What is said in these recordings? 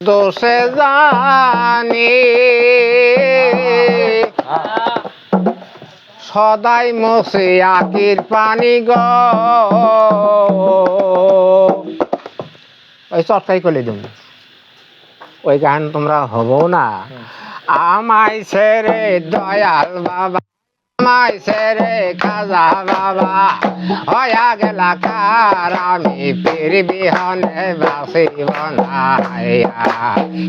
দোষে জানি। সদাই মসে আকির পানি গ। ওই চটকাই করে দিন ওই গান তোমরা হব না। আমায় ছেড়ে দয়াল বাবা। আমায় ছেড়ে খাজা বাবা, হয়া গেলা কার? আমি পীর বিহনে বাসিব না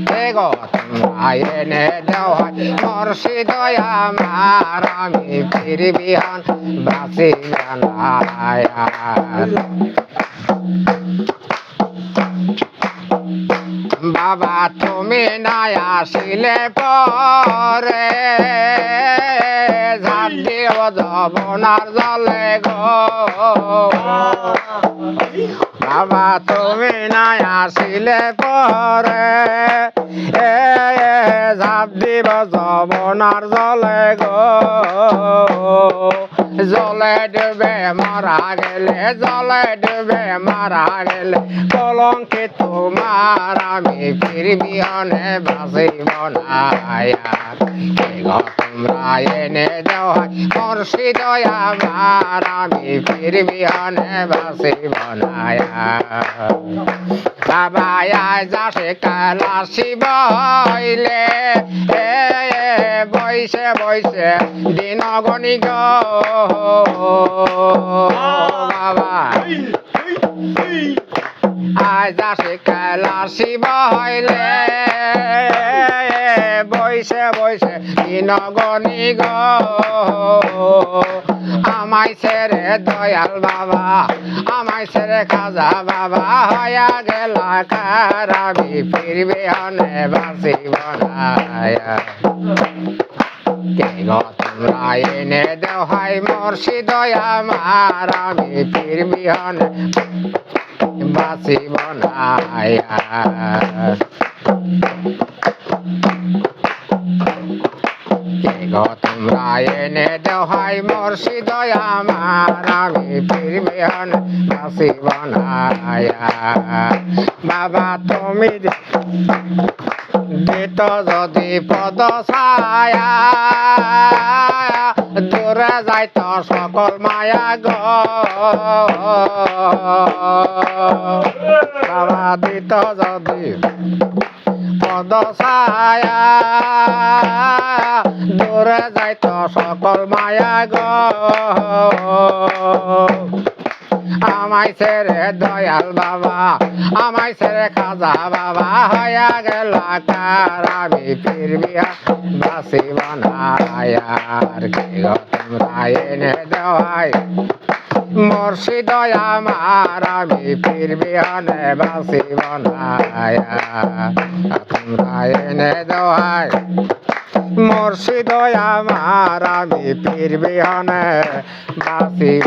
কে গো তোমরা এনে দেওয়া মুর্শিদ আমার আমি পীর বিহন বাসিব না বাবা, তুমি না আসিলে পরে। যবনার জলে গো। বাবা তুমি না আসিলে পরে। এ জাপ দিব জবনার জলে গো। জলে ডুবে মারা গেলে জলে ডুবে মারা গেলে কলঙ্কে তোমার আমি ফিরবি অনে বাসিব না তোমরা এনে দেওয়া মুর্শিদ আমার আমি ফিরবি অনে বাসিব না বাবা আয় যাসে কালাসি বইলে বইসে বইসে দিন গণি গো। বাবা আজ যাসে কালাসি বইলে বইসে বইসে দিন গো। আমায় ছেড়ে দয়াল বাবা, আমায় ছেড়ে খাজা বাবা হয়া গেল আমি ফিরবে হনে গো তোমরা এনে দেও হাই মুর্শিদ, আমার, আমি ফিরবি হনে বাসিব না দেও হাই মুর্শিদ আমার আমি ফিরবি হনে বাসিব বাবা তুমি দিত যদি পদ ছায়া, দূরে যাইত সকল মায়া গ। বাবা দিত যদি পদ ছায়া দূরে যাইত সকল মায়া গ। আমায় ছেড়ে দয়াল বাবা, আমায় ছেড়ে খাজা বাবা হয়া গেল কার আমি ফিরবি বাসিব না, আর কে গো তোমরা এনে দেওয়াই। মুর্শিদ আমার, আমি ফিরবি হনে বাসিব তোমরা এনে দেওয়াই মুর্শিদ আমার, আমি ফিরবি হনে বাসিব